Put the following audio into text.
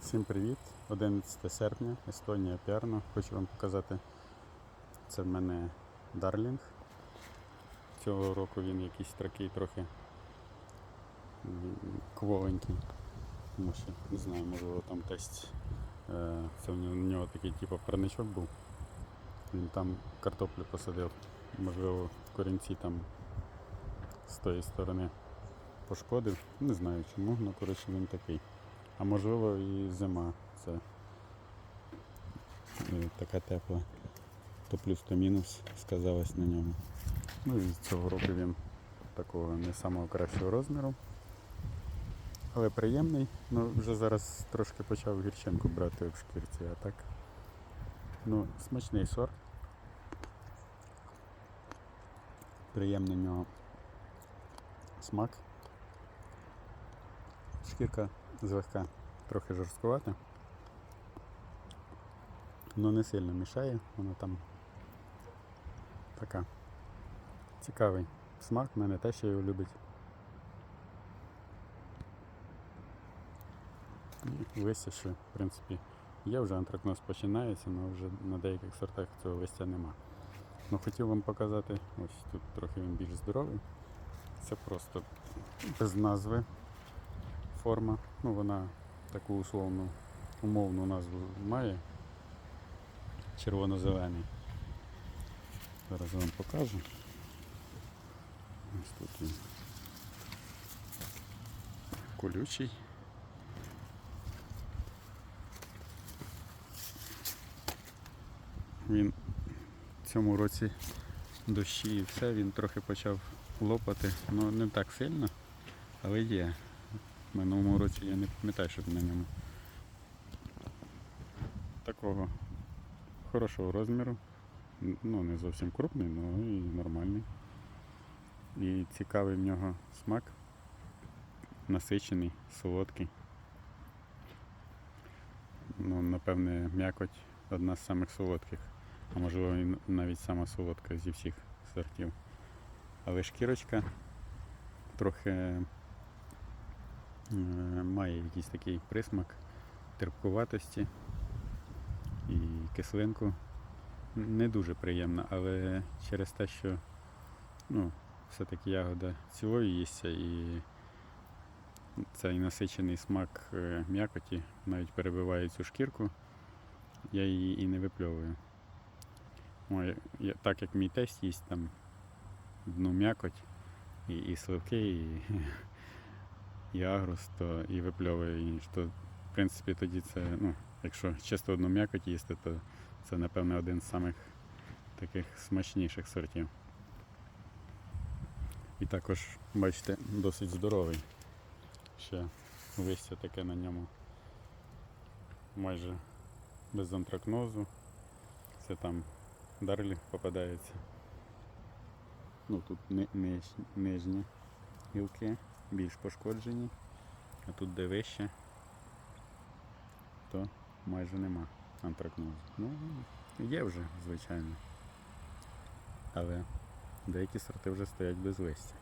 Всім привіт! 11 серпня, Естонія Піарно. Хочу вам показати. Це в мене Дарлінг. Цього року він якийсь такий трохи кволенький. Тому що, не знаю, можливо там тесть. е, Це в нього такий типу парничок був. Він там картоплю посадив. Можливо, корінці там з тої сторони пошкодив. Не знаю чому, але коротше він такий. А можливо і зима. Це така тепла. То плюс, то мінус сказалось на ньому. Ну і цього року він такого не самого кращого розміру. Але приємний. Ну, вже зараз трошки почав гірчинку брати в шкірці, а так. Ну, смачний сорт. Приємний в нього смак. Шкірка злегка трохи жорсткувата. але не сильно мішає, вона там така цікавий смак, в мене теж його любить. І листя ще, в принципі, є вже антракноз починається, але вже на деяких сортах цього листя нема. Ну хотів вам показати, ось тут трохи він більш здоровий. Це просто без назви форма. Ну, вона таку условну, умовну назву має. Червоно-зелений. Зараз вам покажу. Ось тут він. Колючий. Він в цьому році дощі і все, він трохи почав лопати. Ну не так сильно, але є. В минулому році я не пам'ятаю, щоб на ньому такого хорошого розміру. Ну, не зовсім крупний, але і нормальний. І цікавий в нього смак. Насичений, солодкий. Ну, напевне, м'якоть одна з самих солодких, а можливо навіть сама солодка зі всіх сортів. Але шкірочка трохи має якийсь такий присмак терпкуватості і кислинку. Не дуже приємно, але через те, що ну, все-таки ягода цілою їсться і цей насичений смак е, м'якоті навіть перебиває цю шкірку, я її і не випльовую. Ой, я, так як мій тесть їсть там одну м'якоть і, і сливки, і, і агрус, то і випльовує її. То, в принципі, тоді це, ну, якщо чисто одну м'якоть їсти, то це, напевно, один з самих таких смачніших сортів. І також, бачите, досить здоровий. Ще листя таке на ньому майже без антракнозу. Це там дарлі попадається. Ну тут ни- ниж- нижні гілки більш пошкоджені, а тут де вище, то майже нема антракнозу. Ну, є вже, звичайно. Але деякі сорти вже стоять без листя.